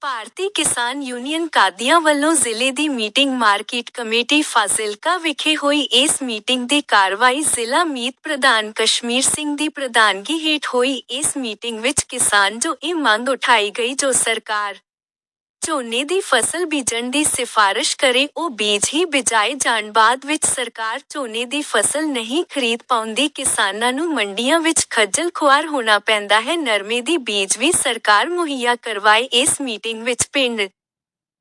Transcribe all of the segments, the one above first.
ਭਾਰਤੀ ਕਿਸਾਨ ਯੂਨੀਅਨ ਕਾਦੀਆਂ ਵੱਲੋਂ ਜ਼ਿਲ੍ਹੇ ਦੀ ਮੀਟਿੰਗ ਮਾਰਕੀਟ ਕਮੇਟੀ ਫਾਜ਼ਿਲਕਾ ਵਿਖੇ ਹੋਈ। ਇਸ ਮੀਟਿੰਗ ਦੀ ਕਾਰਵਾਈ ਜ਼ਿਲ੍ਹਾ ਮੀਤ ਪ੍ਰਧਾਨ ਕਸ਼ਮੀਰ ਸਿੰਘ ਦੀ ਪ੍ਰਧਾਨਗੀ ਹੇਠ ਹੋਈ। ਇਸ ਮੀਟਿੰਗ ਵਿੱਚ ਕਿਸਾਨ ਜੋ ਇਹ ਮੰਗ ਉਠਾਈ ਗਈ ਜੋ ਸਰਕਾਰ ਝੋਨੇ ਦੀ ਫਸਲ ਬੀਜਣ ਦੀ ਸਿਫਾਰਿਸ਼ ਕਰੇ, ਉਹ ਬੀਜ ਹੀ ਬਿਜਾਏ ਜਾਣ ਬਾਅਦ ਵਿੱਚ ਸਰਕਾਰ ਝੋਨੇ ਦੀ ਫਸਲ ਨਹੀਂ ਖਰੀਦ ਪਾਉਂਦੀ, ਕਿਸਾਨਾਂ ਨੂੰ ਮੰਡੀਆਂ ਵਿੱਚ ਖੱਜਲ ਖੁਆਰ ਹੋਣਾ ਪੈਂਦਾ ਹੈ। ਨਰਮੇ ਦੀ ਬੀਜ ਵੀ ਸਰਕਾਰ ਮੁਹੱਈਆ ਕਰਵਾਏ ਇਸ ਮੀਟਿੰਗ ਵਿੱਚ ਪਿੰਡ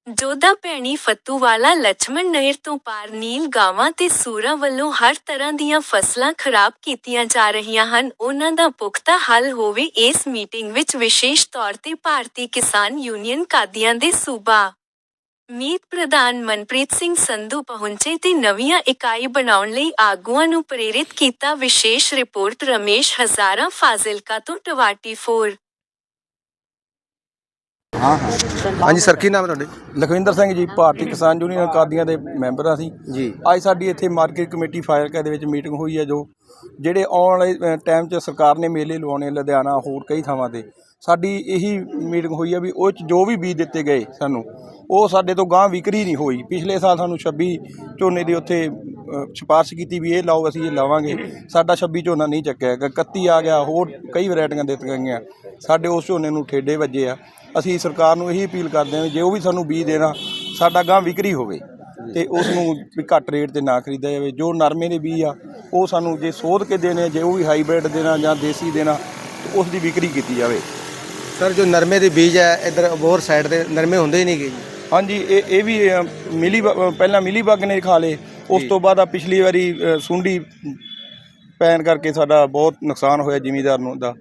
ਜੋਧਾ ਭੈਣੀ ਫੱਤੂ ਵਾਲਾ ਲਛਮਣ ਨਹਿਰ ਤੋਂ ਪਾਰ ਨੀਲ ਗਾਵਾਂ ਤੇ ਸੂਰਾਂ ਵੱਲੋਂ ਹਰ ਤਰ੍ਹਾਂ ਦੀਆਂ ਫਸਲਾਂ ਖਰਾਬ ਕੀਤੀਆਂ ਜਾ ਰਹੀਆਂ ਹਨ, ਉਹਨਾਂ ਦਾ ਪੁਖਤਾ ਹੱਲ ਹੋਵੇ ਇਸ ਮੀਟਿੰਗ ਵਿੱਚ ਵਿਸ਼ੇਸ਼ ਤੌਰ ਤੇ ਭਾਰਤੀ ਕਿਸਾਨ ਯੂਨੀਅਨ ਕਾਦੀਆਂ ਦੇ ਸੂਬਾ। ਮੀਤ ਪ੍ਰਧਾਨ ਮਨਪ੍ਰੀਤ ਸਿੰਘ ਸੰਧੂ ਪਹੁੰਚੇ ਤੇ ਨਵੀਆਂ ਇਕਾਈ ਬਣਾਉਣ ਲਈ ਆਗੂਆਂ ਨੂੰ ਪ੍ਰੇਰਿਤ ਕੀਤਾ ਵਿਸ਼ੇਸ਼ ਰਿਪੋਰਟ ਰਮੇਸ਼ ਹਜ਼ਾਰਾ ਫਾਜ਼ਿਲਕਾ ਤੋਂ 24 ਟਵਾਟੀ 4 ਹਾਂਜੀ ਸਰ ਕੀ ਨਾਮ ਹੈ ਤੁਹਾਡੇ? ਲਖਵਿੰਦਰ ਸਿੰਘ ਜੀ ਭਾਰਤੀ ਕਿਸਾਨ ਯੂਨੀਅਨ ਕਾਦੀਆਂ ਦੇ ਮੈਂਬਰ ਅਸੀਂ। ਜੀ। ਅੱਜ ਸਾਡੀ ਇੱਥੇ ਮਾਰਕੀਟ ਕਮੇਟੀ ਫਾਇਰਕਾ ਦੇ ਵਿੱਚ ਮੀਟਿੰਗ ਹੋਈ ਹੈ ਜੋ ਜਿਹੜੇ ਆਉਣ ਵਾਲੇ ਟਾਈਮ 'ਚ ਸਰਕਾਰ ਨੇ ਮੇਲੇ ਲਵਾਉਣੇ ਲੁਧਿਆਣਾ ਹੋਰ ਕਈ ਥਾਵਾਂ ਤੇ। ਸਾਡੀ ਇਹੀ ਮੀਟਿੰਗ ਹੋਈ ਹੈ ਵੀ ਉਹ 'ਚ ਜੋ ਵੀ ਬੀਜ ਦਿੱਤੇ ਗਏ ਸਾਨੂੰ ਉਹ ਸਾਡੇ ਤੋਂ ਗਾਂ ਵਿਕਰੀ ਨਹੀਂ ਹੋਈ। ਪਿਛਲੇ ਸਾਲ ਸਾਨੂੰ 26 ਝੋਨੇ ਦੀ ਉੱਥੇ ਸਿਫਾਰਿਸ਼ ਕੀਤੀ ਵੀ ਇਹ ਲਾਓ ਅਸੀਂ ਇਹ ਲਾਵਾਂਗੇ। ਸਾਡਾ 26 ਝੋਨਾ ਨਹੀਂ ਚੱਕਿਆ ਹੈਗਾ। 31 ਆ ਗਿਆ ਹੋਰ ਕਈ ਵੈਰਾਈਟੀਆਂ ਦਿੱਤੀਆਂ ਗਈਆਂ। ਸਾਡੇ ਉਸ ਝੋਨੇ ਨੂੰ ਠੇਡੇ ਵੱਜੇ ਆ। ਅਸੀਂ ਸਰਕਾਰ ਨੂੰ ਇਹੀ ਅਪੀਲ ਕਰਦੇ ਹਾਂ ਜੇ ਉਹ ਵੀ ਸਾਨੂੰ ਬੀਜ ਦੇਣਾ ਸਾਡਾ ਗਾਂ ਵਿਕਰੀ ਹੋਵੇ ਤੇ ਉਸ ਨੂੰ ਵੀ ਘੱਟ ਰੇਟ ਤੇ ਨਾ ਖਰੀਦਿਆ ਜਾਵੇ। ਜੋ ਨਰਮੇ ਦੇ ਬੀਜ ਆ ਉਹ ਸਾਨੂੰ ਜੇ ਸੋਧ ਕੇ ਦੇਣੇ ਜੇ ਉਹ ਵੀ ਹਾਈਬ੍ਰਿਡ ਦੇਣਾ ਜਾਂ ਦੇਸੀ ਦੇਣਾ ਉਸ ਦੀ ਵਿਕਰੀ ਕੀਤੀ ਜਾਵੇ। ਸਰ ਜੋ ਨਰਮੇ ਦੇ ਬੀਜ ਹੈ ਇਧਰ ਅਬੋਰ ਸਾਈਡ ਤੇ ਨਰਮੇ ਹੁੰਦੇ ਹੀ ਨਹੀਂਗੇ ਜੀ। ਹਾਂਜੀ ਇਹ ਇਹ ਵੀ ਮਿਲੀ ਪਹਿਲਾਂ ਮਿਲੀ ਬੱਗ ਨੇ ਖਾ ਲਏ। ਉਸ ਤੋਂ ਬਾਅਦ ਆ ਪਿਛਲੀ ਵਾਰੀ ਅ, ਸੁੰਡੀ ਪੈਣ ਕਰਕੇ ਸਾਡਾ ਬਹੁਤ ਨੁਕਸਾਨ ਹੋਇਆ ਜ਼ਿਮੀਦਾਰ ਨੂੰ ਦਾ।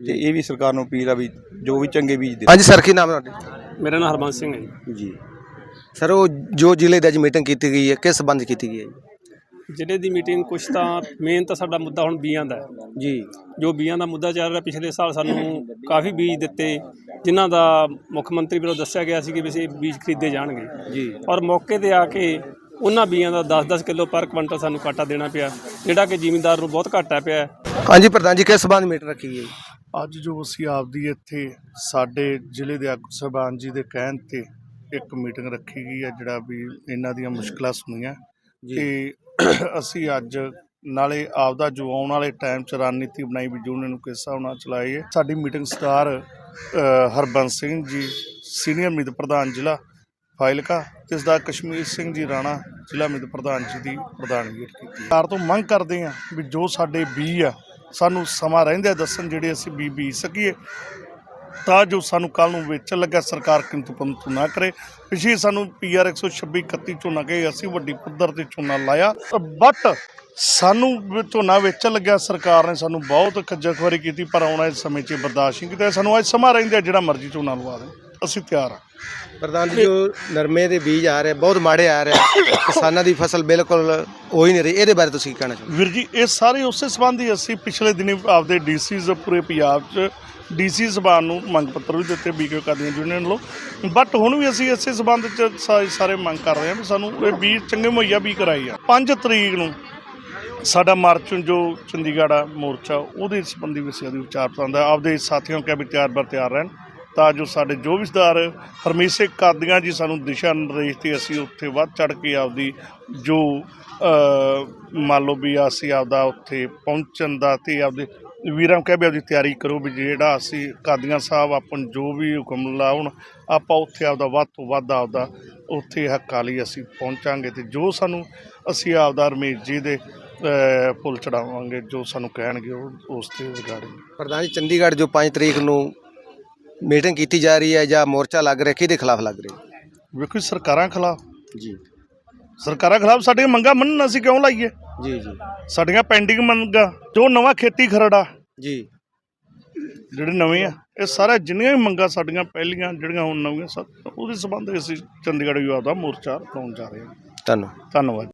ਤੇ ਇਹ ਵੀ ਸਰਕਾਰ ਨੂੰ ਅਪੀਲ ਆ ਵੀ ਜੋ ਵੀ ਚੰਗੇ ਬੀਜ ਦੇ। ਹਾਂਜੀ ਸਰ ਕੀ ਨਾਮ ਹੈ ਤੁਹਾਡੇ? ਮੇਰਾ ਨਾਮ ਹਰਬੰਸ ਸਿੰਘ ਹੈ ਜੀ। ਜੀ। ਸਰ ਉਹ ਜੋ ਜ਼ਿਲ੍ਹੇ ਦੇ ਅੱਜ ਮੀਟਿੰਗ ਕੀਤੀ ਗਈ ਹੈ ਕਿਸ ਸੰਬੰਧ 'ਚ ਕੀਤੀ ਗਈ ਹੈ ਜੀ? ਜ਼ਿਲ੍ਹੇ ਦੀ ਮੀਟਿੰਗ ਕੁਛ ਤਾਂ ਮੇਨ ਤਾਂ ਸਾਡਾ ਮੁੱਦਾ ਹੁਣ ਬੀਆਂ ਦਾ ਹੈ। ਜੀ। ਜੋ ਬੀਆਂ ਦਾ ਮੁੱਦਾ ਚੱਲ ਰਿਹਾ ਪਿਛਲੇ ਸਾਲ ਸਾਨੂੰ ਕਾਫੀ ਬੀਜ ਦਿੱਤੇ ਜਿਨ੍ਹਾਂ ਦਾ ਮੁੱਖ ਮੰਤਰੀ ਵੱਲੋਂ ਦੱਸਿਆ ਗਿਆ ਸੀ ਕਿ ਵੀ ਇਹ ਬੀਜ ਖਰੀਦੇ ਜਾਣਗੇ। ਜੀ। ਔਰ ਮੌਕੇ ਤੇ ਆ ਕੇ ਉਹਨਾਂ ਬੀਆਂ ਦਾ 10-10 ਕਿਲੋ ਪਰ ਕੁਇੰਟਲ ਸਾਨੂੰ ਘਾਟਾ ਦੇਣਾ ਪਿਆ ਜਿਹੜਾ ਕਿ ਜ਼ਿਮੀਂਦਾਰ ਨੂੰ ਬਹੁਤ ਘਾਟਾ ਪਿਆ ਹਾਂਜੀ ਪ੍ਰਧਾਨ ਜੀ ਕਿਸ ਸੰਬੰਧ ਮੀਟਿੰਗ ਰੱਖੀ ਗਈ? ਹੈ? ਅੱਜ ਜੋ ਅਸੀਂ ਆਪਦੀ ਇੱਥੇ ਸਾਡੇ ਜ਼ਿਲ੍ਹੇ ਦੇ ਆਗੂ ਸਾਹਿਬਾਨ ਜੀ ਦੇ ਕਹਿਣ ਤੇ ਇੱਕ ਮੀਟਿੰਗ ਰੱਖੀ ਗਈ ਹੈ ਜਿਹੜਾ ਵੀ ਇਹਨਾਂ ਦੀਆਂ ਮੁਸ਼ਕਲਾਂ ਸੁਣੀਆਂ। ਤੇ ਅਸੀਂ ਅੱਜ ਨਾਲੇ ਆਪਦਾ ਜੋ ਆਉਣ ਵਾਲੇ ਟਾਈਮ ਚ ਰਣਨੀਤੀ ਬਣਾਈ ਵੀ ਜੋ ਉਹਨਾਂ ਨੂੰ ਕਿਸ ਹਿਸਾਬ ਨਾਲ ਚਲਾਈ ਹੈ ਸਾਡੀ meeting star Harbans Singh ji senior ਮੀਤ ਪ੍ਰਧਾਨ ਜ਼ਿਲ੍ਹਾ ਫਾਈਲਕਾ ਤੇ ਇਸ ਦਾ ਕਸ਼ਮੀਰ ਸਿੰਘ ਜੀ ਰਾਣਾ, ਜ਼ਿਲ੍ਹਾ ਮੀਤ ਪ੍ਰਧਾਨ ਜੀ ਦੀ ਪ੍ਰਧਾਨਗੀ ਕੀਤੀ। ਸਰਕਾਰ ਤੋਂ ਮੰਗ ਕਰਦੇ ਆ ਵੀ ਜੋ ਸਾਡੇ ਬੀ ਆ, ਸਾਨੂੰ ਸਮਾਂ ਰਹਿੰਦਾ ਦੱਸਣ ਜਿਹੜੇ ਅਸੀਂ ਬੀ ਬੀਜ ਸਕੀਏ, ਤਾਂ ਜੋ ਸਾਨੂੰ ਕੱਲ ਨੂੰ ਵੇਚਣ ਲੱਗਾ ਸਰਕਾਰ ਕਿੰਤੂ ਪੰਤੂ ਨਾ ਕਰੇ। ਪਿਛੇ ਸਾਨੂੰ ਪੀਆਰ 126 31 ਝੋਨਾ ਕਹੇ, ਅਸੀਂ ਵੱਡੀ ਪੱਧਰ ਤੇ ਝੋਨਾ ਲਾਇਆ ਬਟ ਸਾਨੂੰ ਝੋਨਾ ਵੇਚਣ ਲੱਗਿਆ, ਸਰਕਾਰ ਨੇ ਸਾਨੂੰ ਬਹੁਤ ਖੱਜਲ ਖੱਜਲਖਵਾਰੀ ਕੀਤੀ, ਪਰ ਆਉਣ ਵਾਲੇ ਸਮੇਂ 'ਚ ਬਰਦਾਸ਼ਤ ਨਹੀਂ ਕੀਤਾ ਸਾਨੂੰ ਅੱਜ ਸਮਾਂ ਰਹਿੰਦਾ ਜਿਹੜਾ ਮਰਜ਼ੀ ਝੋਨਾ ਲਵਾ ਦੇ ਅਸੀਂ ਤਿਆਰ ਹਾਂ। ਪ੍ਰਧਾਨ ਜੀ ਜੋ ਨਰਮੇ ਦੇ ਬੀਜ ਆ ਰਹੇ ਬਹੁਤ ਮਾੜੇ ਆ ਰਹੇ ਕਿਸਾਨਾਂ ਦੀ ਫਸਲ ਬਿਲਕੁਲ ਹੋ ਹੀ ਨਹੀਂ ਰਹੀ ਇਹਦੇ ਬਾਰੇ ਤੁਸੀਂ ਕੀ ਕਹਿਣਾ ਚਾਹੁੰਦੇ ਵੀਰ ਜੀ ਇਹ ਸਾਰੇ ਉਸੇ ਸੰਬੰਧੀ ਅਸੀਂ ਪਿਛਲੇ ਦਿਨੀ ਆਪਦੇ ਡੀਸੀਜ਼ ਪੂਰੇ ਪੰਜਾਬ 'ਚ ਡੀਸੀ ਜ਼ਬਾਨ ਨੂੰ ਮੰਗ ਪੱਤਰ ਵੀ ਦਿੱਤੇ ਬੀਕੇ ਕਾਦੀਆਂ ਯੂਨੀਅਨ ਵੱਲੋਂ। ਬਟ ਹੁਣ ਵੀ ਅਸੀਂ ਇਸੇ ਸੰਬੰਧ 'ਚ ਸਾਰੇ ਮੰਗ ਕਰ ਰਹੇ ਹਾਂ ਵੀ ਸਾਨੂੰ ਇਹ ਬੀਜ ਚੰਗੇ ਮੁਹੱਈਆ ਵੀ ਕਰਾਈ ਆ 5 ਤਰੀਕ ਨੂੰ ਸਾਡਾ ਮਾਰਚ ਜੋ ਚੰਡੀਗੜ੍ਹ ਆ ਮੋਰਚਾ ਉਹਦੇ ਸੰਬੰਧੀ ਵੀ ਅਸੀਂ ਉਹਦੀ ਵਿਚਾਰ ਪਸੰਦ ਆ ਆਪਦੇ ਸਾਥੀਆਂ ਕਿਹਾ ਵੀ ਤਿਆਰ ਬਰ ਤਿਆਰ ਰਹਿਣ। ਤਾਂ ਜੋ ਸਾਡੇ ਜੋ ਵੀ ਸੁਧਾਰ ਹਰਮੇਸ਼ੇ ਕਾਦੀਆਂ ਜੀ ਸਾਨੂੰ ਦਿਸ਼ਾ ਨਿਰਦੇਸ਼ ਤੇ ਅਸੀਂ ਉੱਥੇ ਵੱਧ ਚੜ ਕੇ ਆਪਦੀ ਜੋ ਮੰਨ ਲਓ ਵੀ ਅਸੀਂ ਆਪਦਾ ਉੱਥੇ ਪਹੁੰਚਣ ਦਾ ਤੇ ਆਪਦੇ ਵੀਰਾਂ ਨੂੰ ਕਹਿ ਵੀ ਆਪਦੀ ਤਿਆਰੀ ਕਰੋ ਵੀ ਜਿਹੜਾ ਅਸੀਂ ਕਾਦੀਆਂ ਸਾਹਿਬ ਆਪਾਂ ਨੂੰ ਜੋ ਵੀ ਹੁਕਮ ਲਾਉਣ ਆਪਾਂ ਉੱਥੇ ਆਪਦਾ ਵੱਧ ਤੋਂ ਵੱਧ ਆਪਦਾ ਉੱਥੇ ਹੱਕਾਂ ਲਈ ਅਸੀਂ ਪਹੁੰਚਾਂਗੇ ਤੇ ਜੋ ਸਾਨੂੰ ਅਸੀਂ ਆਪਦਾ ਰਮੇਸ਼ ਜੀ ਦੇ ਅ, ਫੁੱਲ ਚੜਾਵਾਂਗੇ ਜੋ ਸਾਨੂੰ ਕਹਿਣਗੇ ਉਹ ਉਸ ਤੇ ਰਿਗਾਰਡਿੰਗ ਪ੍ਰਧਾਨ ਜੀ ਚੰਡੀਗੜ੍ਹ ਜੋ 5 ਤਰੀਕ ਨੂੰ ਮੀਟਿੰਗ ਕੀਤੀ ਜਾ ਰਹੀ ਹੈ ਜਾਂ ਮੋਰਚਾ ਲੱਗ ਰਿਹਾ ਕਿਹਦੇ ਖਿਲਾਫ ਲੱਗ ਰਿਹਾ? ਵੇਖੋ ਜੀ, ਸਰਕਾਰਾਂ ਖਿਲਾਫ। ਜੀ। ਸਰਕਾਰਾਂ ਖਿਲਾਫ ਸਾਡੀਆਂ ਮੰਗਾਂ ਮੰਨਣ ਅਸੀਂ ਕਿਉਂ ਲਾਈਏ? ਜੀ ਜੀ। ਸਾਡੀਆਂ ਪੈਂਡਿੰਗ ਮੰਗਾਂ ਜੋ ਨਵਾਂ ਖੇਤੀ ਖਰੜਾ ਜੀ। ਜਿਹੜੇ ਨਵੇਂ ਆ ਇਹ ਸਾਰੇ ਜਿੰਨੀਆਂ ਵੀ ਮੰਗਾਂ ਸਾਡੀਆਂ ਪਹਿਲੀਆਂ ਜਿਹੜੀਆਂ ਹੁਣ ਨਵੀਆਂ ਸਭ ਉਹਦੇ ਸੰਬੰਧ ਵਿੱਚ ਅਸੀਂ ਚੰਡੀਗੜ੍ਹ ਯੂਆ ਦਾ ਮੋਰਚਾ ਲਾਉਣ ਜਾ ਰਹੇ ਹਾਂ। ਧੰਨਵਾਦ। ਧੰਨਵਾਦ।